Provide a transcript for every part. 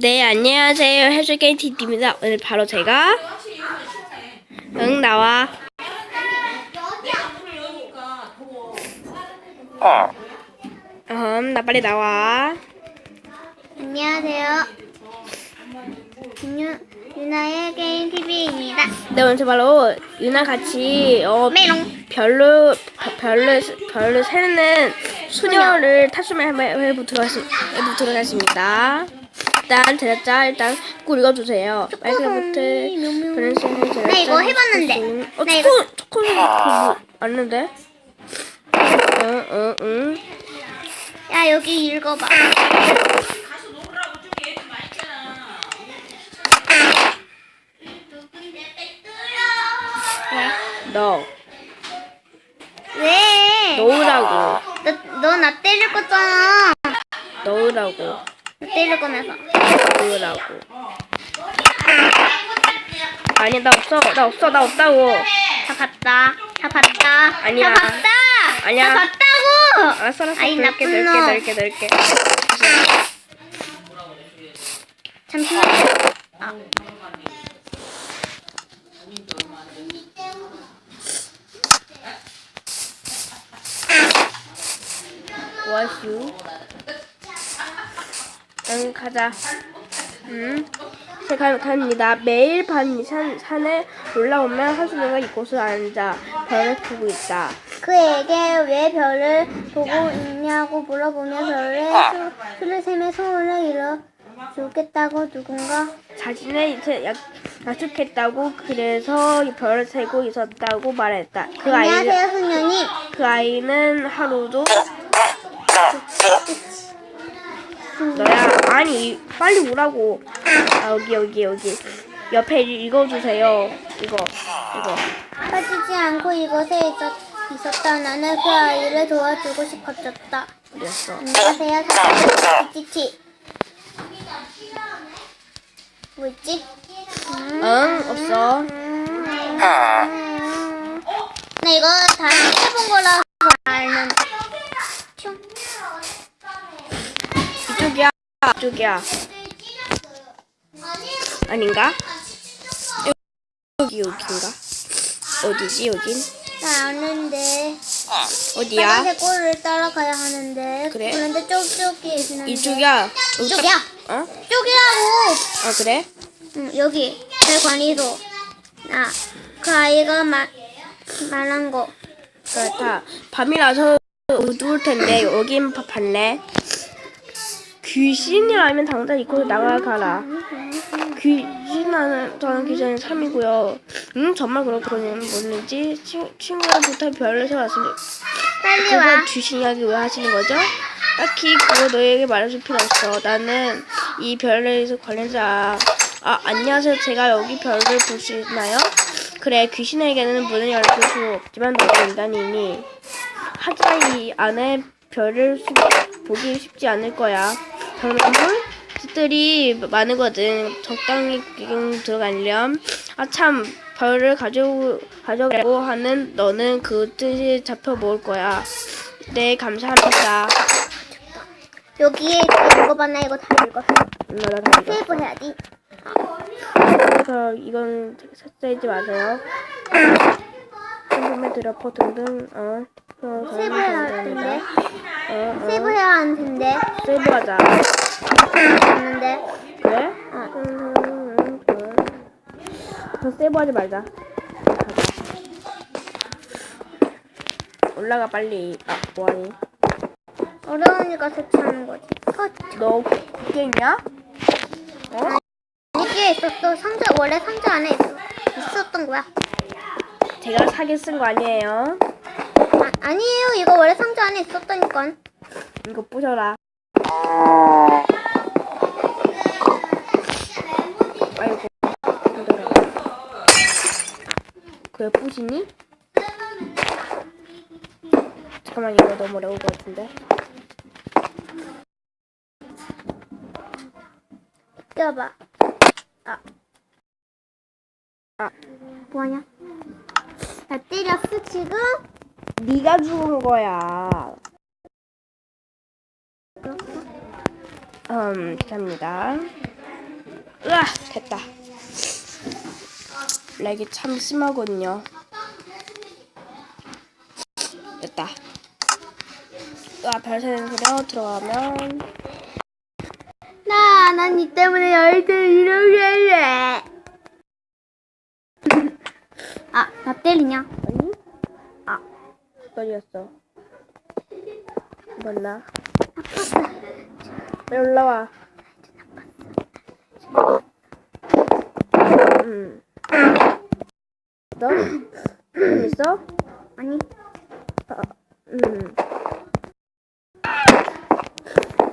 네, 안녕하세요. 해줄게임 TV입니다. 오늘 바로 제가 응 나와. 음, 나 빨리 나와. 안녕하세요. 유, 유나의 게임 TV입니다. 네, 오늘 바로 유나 같이 어 메롱. 별로 별- 별로 별로 한번 해보도록 하겠- 해보도록 하겠습니다. 일단 제작자 일단 꼭 읽어주세요. 그런 식으로 나 이거 해봤는데. 어, 나 이거- 그거 왔는데? 응, 응, 응. 야 여기 읽어봐. 너 왜? 넣으라고 너나 때릴 거잖아. 넣으라고 나 때릴 거면서. 넣으라고. 아니 나 없어 나 없어 나 없다고. 다 봤다. 다 봤다. 아니야. 다 봤다. 아니야. 다 봤다고. 알았어 알았어 아이, 넓게 나쁜 넓게 놈. 넓게 넓게. 잠시만. 아. 와슈. 응 가자. 음. 제가 갑니다. 매일 밤 산, 산에 올라오면 하수녀가 이곳을 앉아 별을 보고 있다. 그에게 왜 별을 보고 있냐고 물어보면 별의 수, 수를 세며 소원을 이뤄 주겠다고 누군가 자신을 이제 약, 약속했다고 그래서 이 별을 세고 있었다고 말했다. 그 아이는 안녕하세요 소녀님 그 아이는 하루도 너야 아니 빨리 오라고. 아, 여기 여기 여기. 옆에 읽어주세요. 이거 이거. 빠지지 않고 이곳에 있었, 있었다. 나는 그 아이를 도와주고 싶어졌다. 그랬어. 안녕하세요. 사람 찌찌 뭐 있지? 응 없어. 나 이거 다 해본 거라 알면 슝. 이 쪽이야 이쪽이야. 아닌가? 여기 여기인가? 어디지 여긴? 나 아는데. 어디야? 빨간색 꼬리를 따라가야 하는데. 그래? 그런데 쪽쪽이 있는데. 이쪽이야. 이쪽이야. 어? 쪽이라고. 아 그래? 응, 여기. 대관이소. 아, 그 아이가 말 말한 거. 그렇다. 밤이라서 어두울 텐데 여긴 바- 봤네. 귀신이라면 당장 이곳에 나가가라. 귀신하는 저는 귀신은 3이고요. 음 정말 그렇군요. 뭐는지 친- 친구랑 부터 별을 세웠습니다. 빨리 와 귀신 이야기 왜 하시는 거죠? 딱히 그거 너에게 말해줄 필요 없어. 나는 이 별에서 관련자. 아 안녕하세요. 제가 여기 별을 볼 수 있나요? 그래 귀신에게는 문을 열어줄 수 없지만 너도 인간이니 하지만 이 안에 별을 수- 보기 쉽지 않을 거야. 정말 짓들이 많으거든. 적당히 들어가려면 아참 별을 가져 가져가고 하는 너는 그 뜻이 잡혀 먹을 거야. 네 감사합니다. 여기에 읽어봐 나 이거 다 읽었어 다 이거. 세이브 해야지 그래서 이건 삭제하지 마세요. 궁금해 드러퍼 등등 어. 어, 해야 할 텐데 세이브 해야 할 텐데 세이브하자. 했는데 그래? 어. 음, 음, 음. 세이브하지 말자. 가자. 올라가 빨리. 아 뭐하니? 어려우니까 설치하는 거지 컷너 국경이야? 어? 여기에 있었어 상자 원래 상자 안에 있어, 있었던 거야 제가 사기 쓴 거 아니에요? 아, 아니에요 이거 원래 상자 안에 있었다니까 이거 부셔라. 아이고. 그래 부시니? 잠깐만 이거 너무 어려울 것 같은데. 껴봐 아. 아. 뭐하냐 나 때렸어 지금 네가 죽은 거야. 음, 감사합니다. 으아 됐다. 렉이 참 심하군요. 됐다. 으아 별세는 그려 들어가면 나, 난이 때문에 열대 이러게 해. 아, 나 때리냐? 아니? 아 어디였어? 몰 라. 왜 올라와? 음. 너? 재밌어? 아니, 음.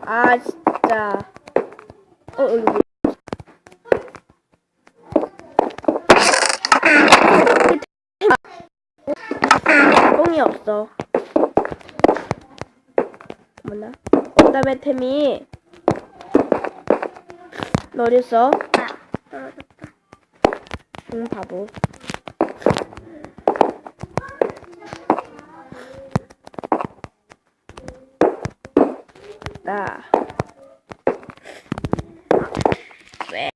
아 진짜. 어 여기 뭐? 똥이 없어. 뭐나? 그다음에 템이 너 어디 있어? 아, 떨어졌다. 응 바보. 나. 왜?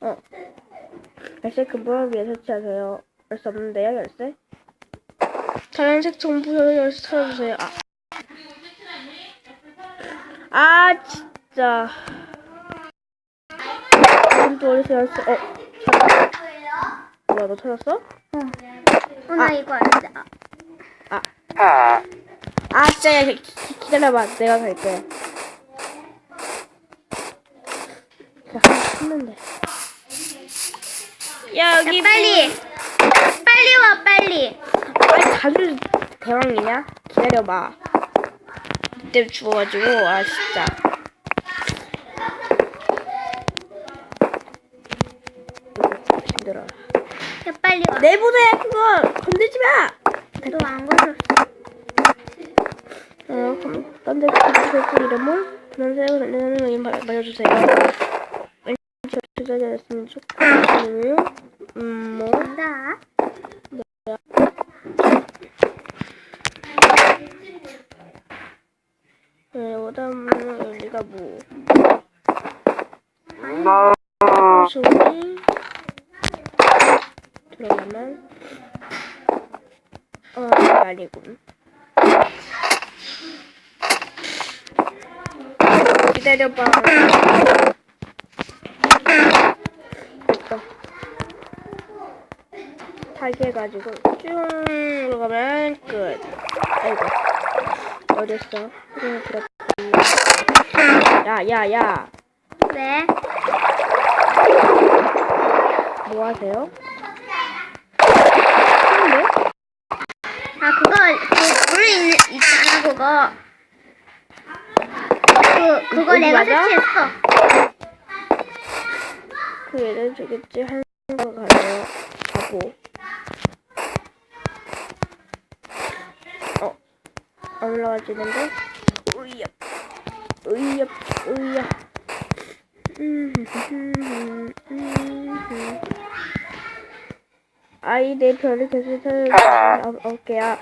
어. 열쇠 근본을 위해 설치하세요. 열쇠 없는데요, 열쇠? 다른색 정부 열쇠 찾아주세요. 아. 아, 진짜. 또 어디서 열쇠, 어, 찾았다. 뭐야, 너 찾았어? 어, 어, 나 이거 알자. 아. 아, 진짜, 야, 기, 기- 기다려봐. 내가 갈게. 자, 했는데. 야, 여기. 야, 빨리! 빨리 와, 빨리! 빨리 자주 대왕이냐? 기다려봐. 이때 죽어가지고, 아, 진짜. 힘들어. 야, 빨리 와. 내보내, 그거! 건들지 마! 너안 걸렸어. 어, 그럼 딴데 그걸 이름은 분홍색 내는 의견 말해주세요. 왠지 투자자였으면 좋겠어요. 음, 뭐 간다. 네, 오다는 열리가 뭐 소리 들어가면 어 아니군. 기다려봐. 됐어. 타기 해가지고 쭉 올라가면 끝. 아이고. 어딨어? 그냥 들었지. 야, 야, 야. 왜? 뭐 하세요? 아, 그거, 그, 물 있, 있잖아, 그거. 그, 그거 내가 맞아? 설치했어. 그 애들 저겠지 한거 가요. 바보. 어, 안 올라가지는데? 으이야, 으이야, 으이야. 음, 음, 음. 아이 내 별을 계속 찾아 올게야.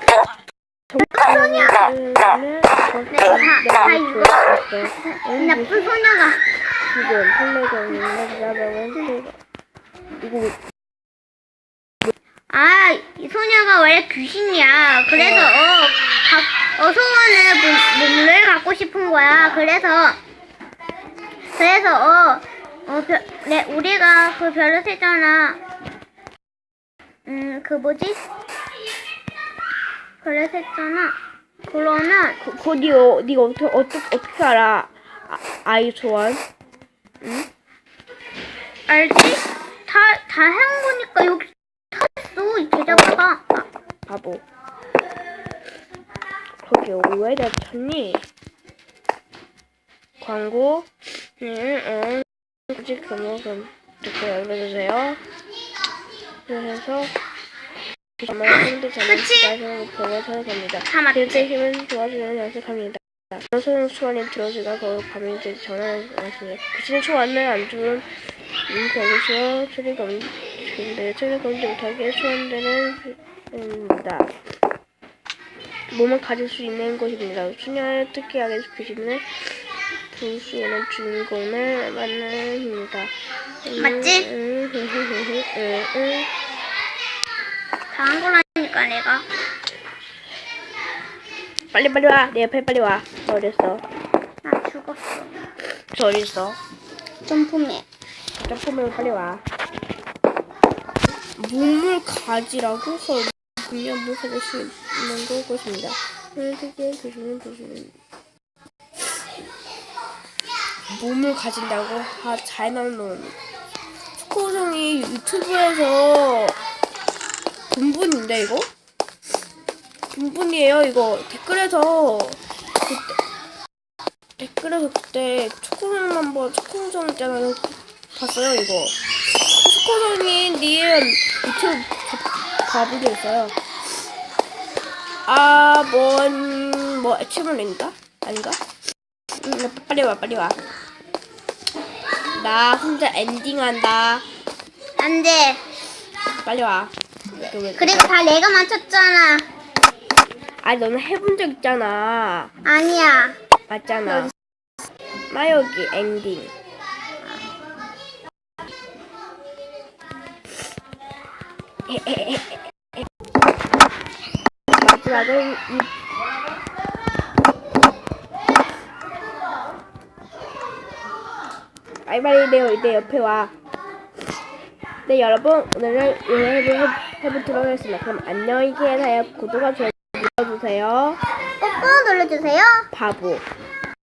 이거. 이 나쁜 소녀가. 지금 플레이가 있는 나라면 이거 왜 아, 이 소녀가 원래 귀신이야. 그래서, 어, 가, 어, 소원을, 물- 물을 갖고 싶은 거야. 그래서, 그래서, 어, 어, 별, 네, 우리가 그 별을 세잖아. 음, 그 뭐지? 셌잖아. 그러면, 그, 그거 니, 어, 니가 어떻게, 어떻게, 어떻게 알아? 아, 아이 소원? 알지? 다, 다 해온 거니까 여기 다 있어, 이 계좌가. 아, 바보. 거기 왜 다 쳤니? 광고? 응, 응. 굳이 금액은 듣고 열어주세요. 그래서 정말 힘들 저는 그치? 나에서는 목표를 찾아갑니다. 다 맞지? 일대 힘은 좋아지는 연습합니다. 들어주가 그 밤이 이제 전화를 왔습니다. 귀신 초안은 안 좋은 음, 병이시여 처리 검 근데 처리 검지 못하게 소환되는 입니다. 몸을 가질 수 있는 것입니다. 수녀의 특기하게 귀신을 볼수 있는 주인공을 만납니다. 맞지? 응, 응, 응, 응, 응, 응. 당한 거라니까 내가. 빨리 빨리 와. 내 옆에 빨리 와. 너 어딨어? 나 죽었어. 저 어딨어? 점프맨. 점프면 빨리 와. 물물 가지라고 분명히 찾을 수 있는 곳입니다. 이렇게 보시면 보시면 몸을 가진다고 아, 잘 나오는 스코성이 유튜브에서 본분인데 이거? 본분이에요 이거. 댓글에서 그때, 댓글에서 그때 초코성 한번 초코성 있잖아요 봤어요 이거. 초코성이 님 유튜브 가보게 있어요. 아뭔뭐 애치물인가 아닌가? 응, 빨리 와 빨리 와나 혼자 엔딩한다. 안 돼. 빨리 와 그리고 다 내가 맞췄잖아. 아니 너는 해본 적 있잖아 아니야. 맞잖아 나 여기 엔딩 마지막은 이 빨리 내, 내 옆에 와. 네 여러분 오늘은 여러분 해보도록 하겠습니다. 그럼 안녕히 계세요. 구독과 좋아요 눌러주세요. 꾹꾹 눌러주세요. 바보.